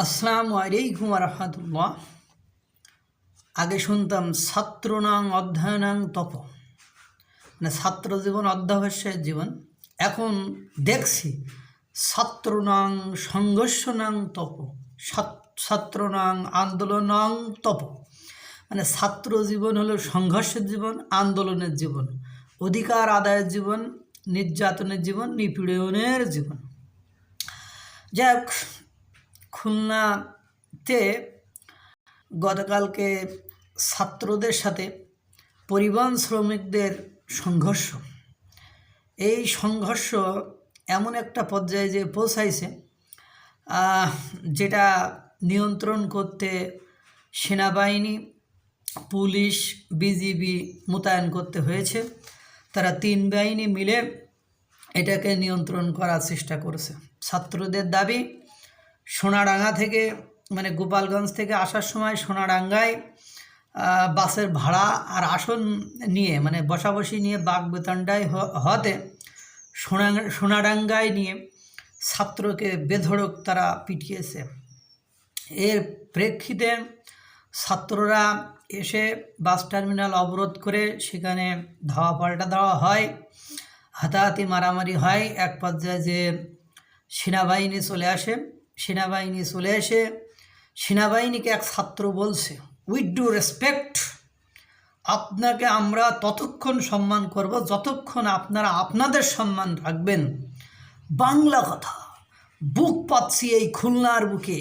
আসসালামু আলাইকুম রহমতুল্লাহ। আগে শুনতাম ছাত্রনাং অধ্যয়নাং তপ। মানে ছাত্র জীবন, অধ্যাবস্যের জীবন। এখন দেখছি ছাত্রনাং সংঘর্ষনাং তপ, ছাত- ছাত্রনাং আন্দোলনাং তপ। মানে ছাত্র জীবন হলো সংঘর্ষের জীবন, আন্দোলনের জীবন। অধিকার আদায়ের জীবন, নির্যাতনের জীবন, নিপীড়নের জীবন। যাই হোক খুলনাতে গতকালকে ছাত্রদের সাথে পরিবহন শ্রমিকদের সংঘর্ষ। এই সংঘর্ষ এমন একটা পর্যায়ে যে পৌঁছাইছে যেটা নিয়ন্ত্রণ করতে সেনাবাহিনী, পুলিশ, বিজিবি মোতায়েন করতে হয়েছে। তারা তিন বাহিনী মিলে এটাকে নিয়ন্ত্রণ করার চেষ্টা করেছে। ছাত্রদের দাবি সোনাডাঙ্গা থেকে মানে গোপালগঞ্জ থেকে আসার সময় সোনাডাঙ্গায় বাসের ভাড়া আর আসন নিয়ে মানে বসাবসি নিয়ে বাঘ বেতনটায় হতে সোনা, সোনাডাঙ্গায় নিয়ে ছাত্রকে বেধড়ক তারা পিটিয়েছে। এর প্রেক্ষিতে ছাত্ররা এসে বাস টার্মিনাল অবরোধ করে সেখানে ধাওয়া পাল্টা দেওয়া হয়, হাতাহাতি মারামারি হয়, এক পর্যায়ে যে সেনাবাহিনী চলে আসে। সেনাবাহিনী চলে এসে সেনাবাহিনীকে এক ছাত্র বলছে উইথ ডু রেসপেক্ট আপনাকে আমরা ততক্ষণ সম্মান করব যতক্ষণ আপনারা আপনাদের সম্মান রাখবেন। বাংলা কথা, বুক পাচ্ছি এই খুলনার বুকে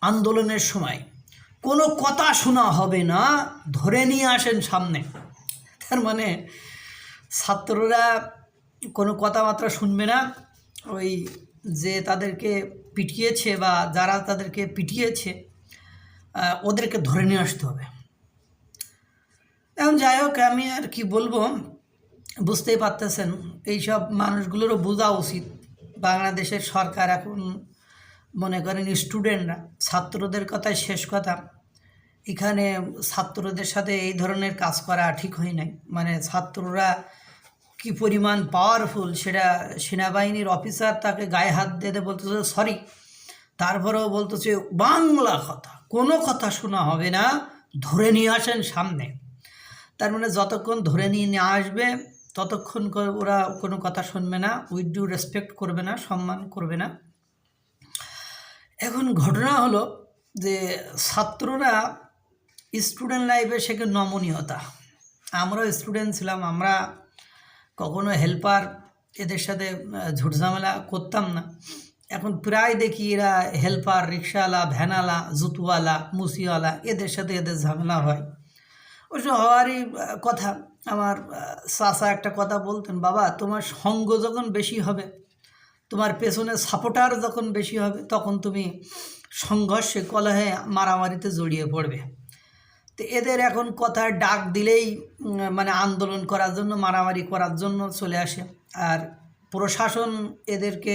আন্দোলনের সময়। কোনো কথা শোনা হবে না, ধরে নিয়ে আসেন সামনে। তার মানে ছাত্ররা কোনো কথাবার্তা শুনবে না। ওই যে তাদেরকে পিটিয়েছে বা যারা তাদেরকে পিটিয়েছে ওদেরকে ধরে নিয়ে আসতে হবে। এখন যাই হোক, আমি আর কি বলব, বুঝতেই পারতেছেন, এইসব মানুষগুলোরও বোঝা উচিত। বাংলাদেশের সরকার এখন মনে করেন স্টুডেন্টরা, ছাত্রদের কথাই শেষ কথা। এখানে ছাত্রদের সাথে এই ধরনের কাজ করা ঠিক হয় নাই। মানে ছাত্ররা কি পরিমাণ পাওয়ারফুল সেটা সেনাবাহিনীর অফিসার তাকে গায়ে হাত দিতে বলতেছে সরি তারপরেও বলতেছে, বাংলা কথা, কোনো কথা শোনা হবে না, ধরে নিয়ে আসেন সামনে। তার মানে যতক্ষণ ধরে নিয়ে নিয়ে আসবে, ততক্ষণ ওরা কোনো কথা শুনবে না উইথ ডু রেসপেক্ট করবে না, সম্মান করবে না। এখন ঘটনা হলো যে ছাত্ররা স্টুডেন্ট লাইফে শেখে নমনীয়তা। আমরাও স্টুডেন্ট ছিলাম, আমরা কখনো হেল্পার এদের সাথে ঝুটঝামেলা করতাম না। এখন প্রায় দেখি এরা হেল্পার রিক্সাওয়ালা ভ্যানালা জুতওয়ালা, মুসিওয়ালা, এদের সাথে এদের ঝামেলা হয়। অবশ্য হওয়ারই কথা। আমার চাচা একটা কথা বলতেন, বাবা, তোমার সঙ্গ যখন বেশি হবে, তোমার পেছনে সাপোর্টার যখন বেশি হবে, তখন তুমি সংঘর্ষে, কলহে মারামারিতে জড়িয়ে পড়বে। তো এদের এখন কথার ডাক দিলেই মানে আন্দোলন করার জন্য, মারামারি করার জন্য চলে আসে। আর প্রশাসন এদেরকে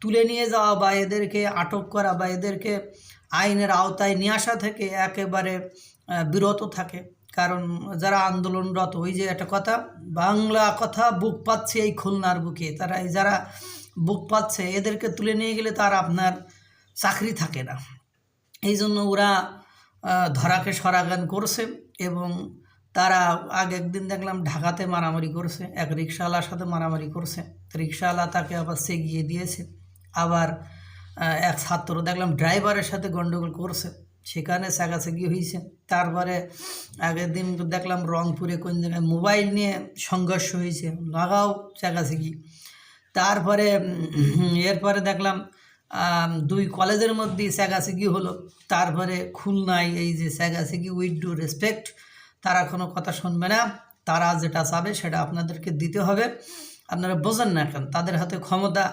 তুলে নিয়ে যাওয়া বা এদেরকে আটক করা বা এদেরকে আইনের আওতায় নিয়ে আসা থেকে একেবারে বিরত থাকে। কারণ যারা আন্দোলনরত, ওই যে একটা কথা, বাংলা কথা বুক পাচ্ছে এই খুলনার বুকে। তারা এই যারা বুক পাচ্ছে, এদেরকে তুলে নিয়ে গেলে তার আপনার চাকরি থাকে না। এই জন্য ওরা ধরাকে সরাগান করছে এবং তারা আগে একদিন দেখলাম ঢাকাতে মারামারি করছে, এক রিক্সাওয়ালার সাথে মারামারি করছে। রিক্সাওয়ালা তাকে আবার সেগিয়ে দিয়েছে। আবার এক ছাত্র দেখলাম ড্রাইভারের সাথে গন্ডগোল করছে। সেখানে চেঁচাচেঁচি হয়েছে। তারপরে আগের দিন দেখলাম রংপুরে কোন জায়গায় মোবাইল নিয়ে সংঘর্ষ হয়েছে। লাগাও চেঁচাচেঁচি তারপরে এরপরে দেখলাম দুই কলেজের মধ্যে স্যাগাসিগি হলো। তারপরে খুলনায় এই যে স্যাগাসিগি উইথ ডু রেসপেক্ট, তারা কোনো কথা শুনবে না। তারা যেটা চাবে সেটা আপনাদেরকে দিতে হবে। আপনারা বোঝেন না এখন তাদের হাতে ক্ষমতা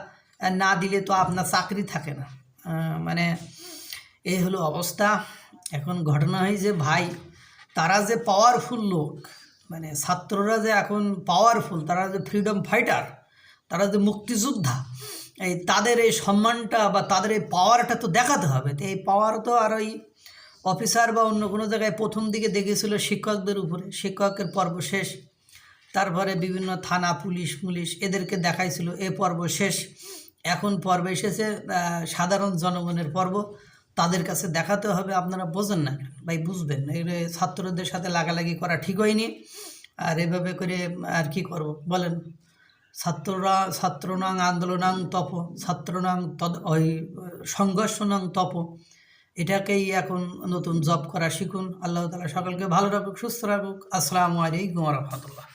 না দিলে তো আপনার চাকরি থাকে না। মানে এই হলো অবস্থা। এখন ঘটনা হয় যে ভাই, তারা যে পাওয়ারফুল লোক মানে ছাত্ররা যে এখন পাওয়ারফুল তারা যে ফ্রিডম ফাইটার তারা যে মুক্তিযোদ্ধা তাদের এই সম্মানটা বা তাদের এই পাওয়ারটা তো দেখাতে হবে। তো এই পাওয়ার তো আর ওই অফিসার বা অন্য কোনো জায়গায় প্রথম দিকে দেখেছিল শিক্ষকদের উপরে। শিক্ষকের পর্ব শেষ, তারপরে বিভিন্ন থানা, পুলিশ পুলিশ এদেরকে দেখাইছিল। এ পর্ব শেষ, এখন পর্ব এসেছে সাধারণ জনগণের পর্ব। তাদের কাছে দেখাতে হবে, আপনারা বোঝেন না ভাই, বুঝবেন। এগুলো ছাত্রদের সাথে লাগালাগি করা ঠিক হয়নি, আর এভাবে করে আর কি করব? বলেন। ছাত্ররা, ছাত্রনাং আন্দোলনাং তপ, ছাত্রনাং তদ, ওই, সংঘর্ষনাং তপ। এটাকেই এখন নতুন জব করা শিখুন। আল্লাহ তালা সকলকে ভালো রাখুক, সুস্থ রাখুক। আসসালামু আলাইকুম রহমতুল্লাহ।